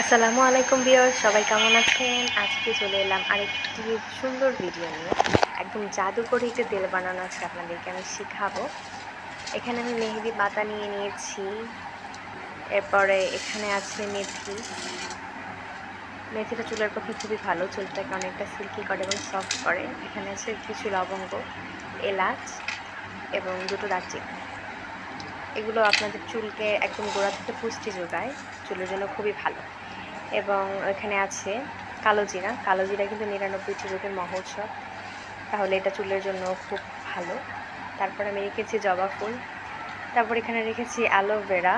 আসসালামু আলাইকুম বিয়র সবাই কেমন আছেন? আজকে চলে এলাম আরেকটি সুন্দর ভিডিও নিয়ে। একদম জাদুকরি যে তেল বানানো আছে আপনাদেরকে আমি শেখাবো। এখানে আমি মেহেদি পাতা নিয়ে নিয়েছি, এরপরে এখানে আছে মেথি। মেথিটা চুলের পক্ষে খুবই ভালো, চুলটাকে অনেকটা সিল্কি করে এবং সফট করে। এখানে আছে কিছু লবঙ্গ, এলাচ এবং দুটো দারচিনি। এগুলো আপনাদের চুলকে একদম গোড়া থেকে পুষ্টি যোগায়, চুলের জন্য খুবই ভালো। এবং এখানে আছে কালো জিরা। কালো জিরা কিন্তু নিরানব্বইটি রোগের মহোৎসব। তাহলে এটা চুলের জন্য খুব ভালো। তারপর আমি রেখেছি জবা ফুল। তারপর এখানে রেখেছি অ্যালোভেরা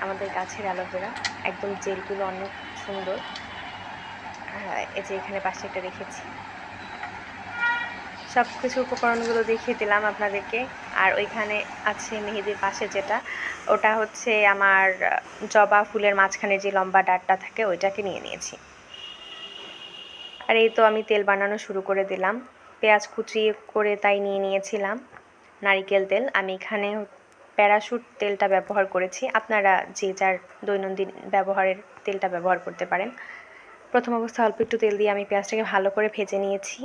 আমাদের গাছের অ্যালোভেরা একদম জেলগুলো অনেক সুন্দর। এই যে এখানে পাশে একটা রেখেছি। সব কিছু উপকরণগুলো দেখিয়ে দিলাম আপনাদেরকে। আর ওইখানে আছে মেহেদির পাশে যেটা, ওটা হচ্ছে আমার জবা ফুলের মাঝখানে যে লম্বা ডাটটা থাকে, ওইটাকে নিয়ে নিয়েছি। আর এই তো আমি তেল বানানো শুরু করে দিলাম। পেঁয়াজ কুচি করে তাই নিয়ে নিয়েছিলাম, নারিকেল তেল। আমি এখানে প্যারাশুট তেলটা ব্যবহার করেছি। আপনারা যে যার দৈনন্দিন ব্যবহারের তেলটা ব্যবহার করতে পারেন। প্রথম অবস্থায় অল্প একটু তেল দিয়ে আমি পেঁয়াজটাকে ভালো করে ভেজে নিয়েছি।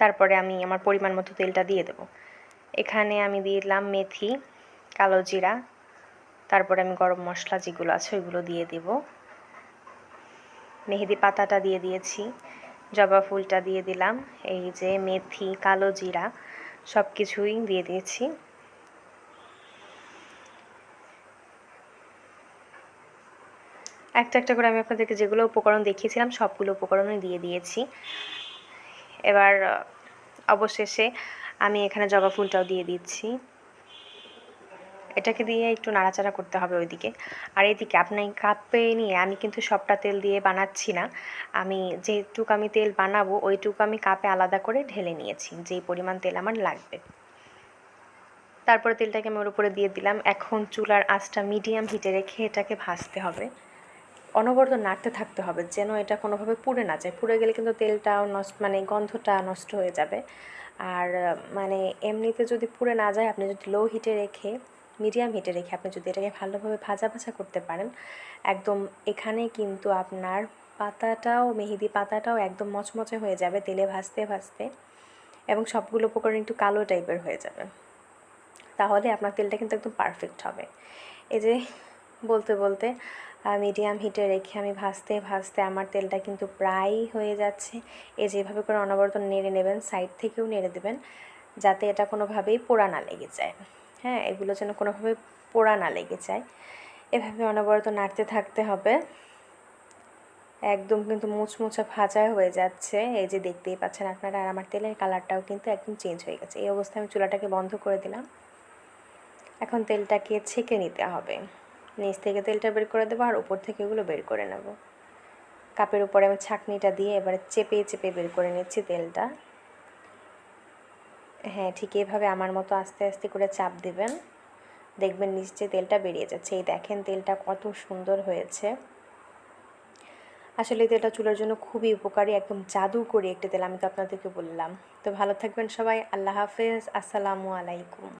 তারপরে আমি আমার পরিমাণ মতো তেলটা দিয়ে দেবো। এখানে আমি দিয়ে দিলাম মেথি, কালো জিরা, তারপরে আমি গরম মশলা যেগুলো আছে ওইগুলো দিয়ে দেব। মেহেদি পাতাটা দিয়ে দিয়েছি, জবা ফুলটা দিয়ে দিলাম, এই যে মেথি, কালো জিরা সব কিছুই দিয়ে দিয়েছি। একটা একটা করে আমি আপনাদেরকে যেগুলো উপকরণ দেখিয়েছিলাম, সবগুলো উপকরণই দিয়ে দিয়েছি। এবার অবশেষে আমি এখানে জবা ফুলটাও দিয়ে দিচ্ছি। এটাকে দিয়ে একটু নাড়াচাড়া করতে হবে ওইদিকে। আর এদিকে আপনি কাপে নিয়ে, আমি কিন্তু সবটা তেল দিয়ে বানাচ্ছি না। আমি যেটুকু আমি তেল বানাবো, ওইটুকু আমি কাপে আলাদা করে ঢেলে নিয়েছি। যেই পরিমাণ তেল আমার লাগবে। তারপরে তেলটাকে আমি ওর উপরে দিয়ে দিলাম। এখন চুলার আঁচটা মিডিয়াম হিটে রেখে এটাকে ভাজতে হবে। অনবরত নাড়তে থাকতে হবে, যেন এটা কোনোভাবে পুড়ে না যায়। পুড়ে গেলে কিন্তু তেলটাও নষ্ট মানে গন্ধটা নষ্ট হয়ে যাবে। আর মানে এমনিতে যদি পুড়ে না যায়, আপনি যদি লো হিটে রেখে মিডিয়াম হিটে রেখে আপনি যদি এটাকে ভালোভাবে ভাজা ভাজা করতে পারেন, একদম এখানে কিন্তু আপনার পাতাটাও, মেহেদি পাতাটাও একদম মচমচে হয়ে যাবে তেলে ভাজতে ভাজতে এবং সবগুলো উপকরণ একটু কালো টাইপের হয়ে যাবে। তাহলে আপনার তেলটা কিন্তু একদম পারফেক্ট হবে। এই যে বলতে বলতে মিডিয়াম হিটে রেখে আমি ভাজতে ভাজতে আমার তেলটা কিন্তু প্রায়ই হয়ে যাচ্ছে। এ যেভাবে করে অনবরত নেড়ে নেবেন, সাইড থেকেও নেড়ে দেবেন, যাতে এটা কোনোভাবেই পোড়া না লেগে যায়। হ্যাঁ এগুলো যেন কোনোভাবে পোড়া না লেগে যায়। এভাবে অনবরত নাড়তে থাকতে হবে। একদম কিন্তু মুচমুচা ভাজা হয়ে যাচ্ছে। এই যে দেখতেই পাচ্ছেন আপনারা, আর আমার তেলের কালারটাও কিন্তু একদম চেঞ্জ হয়ে গেছে। এই অবস্থায় আমি চুলাটাকে বন্ধ করে দিলাম। এখন তেলটাকে ছেঁকে নিতে হবে। নিচ থেকে তেলটা বের করে দেবো আর উপর থেকে এগুলো বের করে নেব। কাপের উপরে আমি ছাঁকনিটা দিয়ে এবারে চেপে চেপে বের করে নিচ্ছি তেলটা। হ্যাঁ ঠিক এইভাবে আমার মতো আস্তে আস্তে করে চাপ দেবেন। দেখবেন নিশ্চয়ই তেলটা বেরিয়ে যাচ্ছে। এই দেখেন তেলটা কত সুন্দর হয়েছে। আসলে তেলটা চুলের জন্য খুবই উপকারী, একদম জাদু করে একটি তেল, আমি তো আপনাদেরকে বললাম। তো ভালো থাকবেন সবাই, আল্লাহ হাফেজ, আসসালামু আলাইকুম।